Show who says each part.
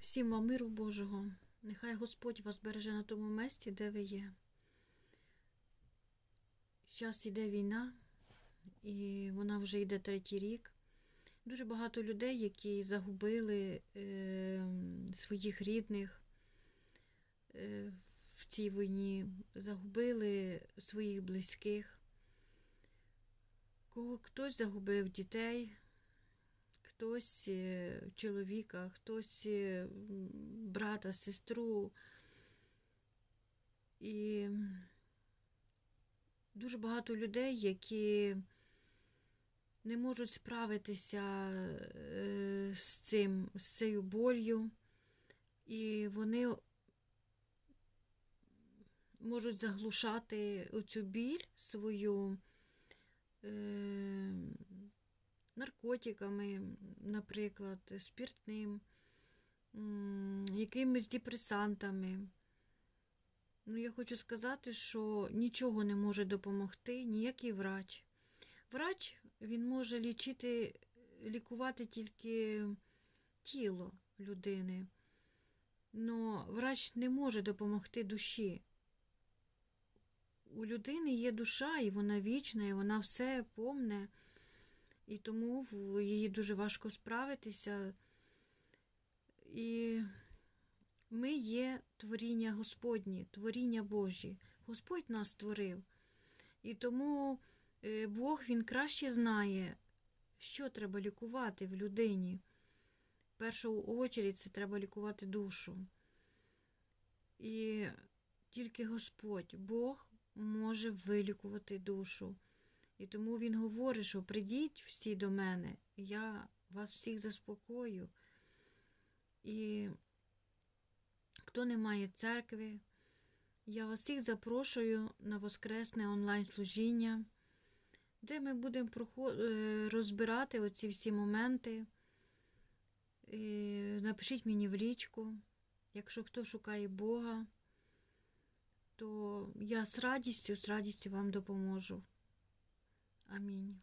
Speaker 1: Всім вам миру Божого. Нехай Господь вас береже на тому місці, де ви є. Зараз йде війна, і вона вже йде третій рік. Дуже багато людей, які загубили е, своїх рідних е, в цій війні, загубили своїх близьких. Кого хтось загубив дітей, хтось е, чоловіка, хтось е, брата, сестру. І дуже багато людей, які не можуть справитися е, з цим, з цією болью, і вони можуть заглушати оцю біль свою наркотиками, наприклад, спіртним, якимись депресантами. Ну, я хочу сказати, що нічого не може допомогти, ніякий врач. Врач він може лічити, лікувати тільки тіло людини. Но врач не може допомогти душі. У людини є душа, і вона вічна, і вона все помне, і тому в- їй дуже важко справитися. І ми є творіння Господні, творіння Божі. Господь нас створив. І тому е, Бог Він краще знає, що треба лікувати в людині. В першу очередь це треба лікувати душу. І тільки Господь, Бог може вилікувати душу. І тому Він говорить, що прийдіть всі до мене, і я вас всіх заспокою. І хто не має церкви, я вас всіх запрошую на воскресне онлайн-служіння, де ми будемо е, розбирати оці всі моменти. Е, Напишіть мені в лічку, якщо хто шукає Бога, то я з радістю, з радістю вам допоможу. Амінь.